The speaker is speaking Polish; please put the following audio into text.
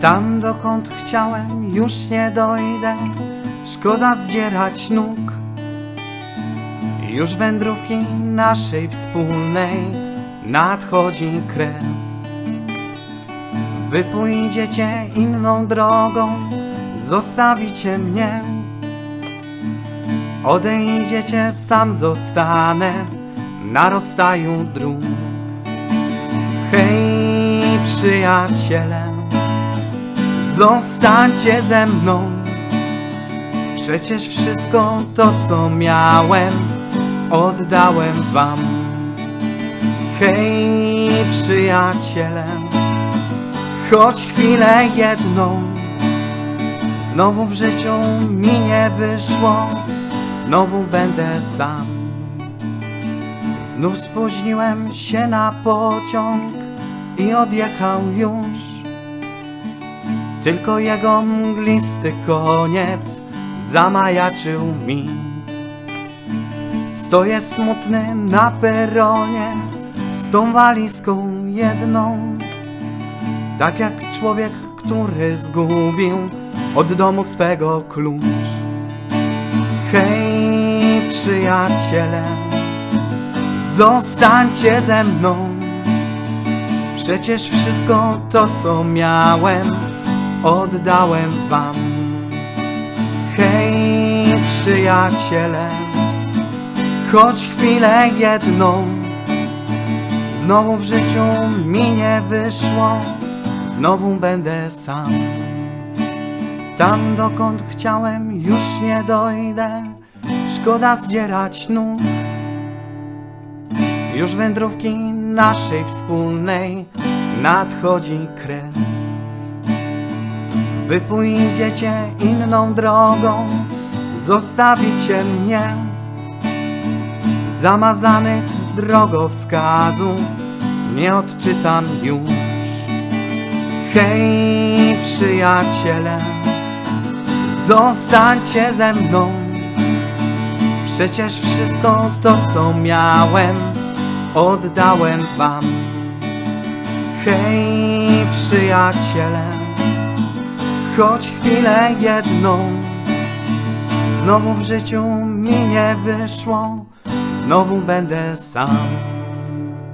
Tam dokąd chciałem już nie dojdę. Szkoda zdzierać nóg. Już wędrówki naszej wspólnej Nadchodzi kres. Wy pójdziecie inną drogą Zostawicie mnie. Odejdziecie, sam zostanę Na rozstaju dróg. Hej, przyjaciele Zostańcie ze mną. Przecież wszystko to, co miałem Oddałem wam. Hej, przyjaciele Choć chwilę jedną Znowu w życiu mi nie wyszło Znowu będę sam. Znów spóźniłem się na pociąg I odjechał już Tylko jego mglisty koniec Zamajaczył mi Stoję smutny na peronie Z tą walizką jedną tak jak człowiek, który zgubił od domu swego klucz. Hej, przyjaciele, zostańcie ze mną. Przecież wszystko to, co miałem, oddałem wam. Hej, przyjaciele, choć chwilę jedną, znowu w życiu mi nie wyszło znowu będę sam. Tam dokąd chciałem już nie dojdę, szkoda zdzierać nóg. Już wędrówki naszej wspólnej nadchodzi kres. Wy pójdziecie inną drogą, zostawicie mnie. Zamazanych drogowskazów nie odczytam już. Hej, przyjaciele, zostańcie ze mną. Przecież wszystko to, co miałem, oddałem wam. Hej, przyjaciele, choć chwilę jedną, znowu w życiu mi nie wyszło, znowu będę sam.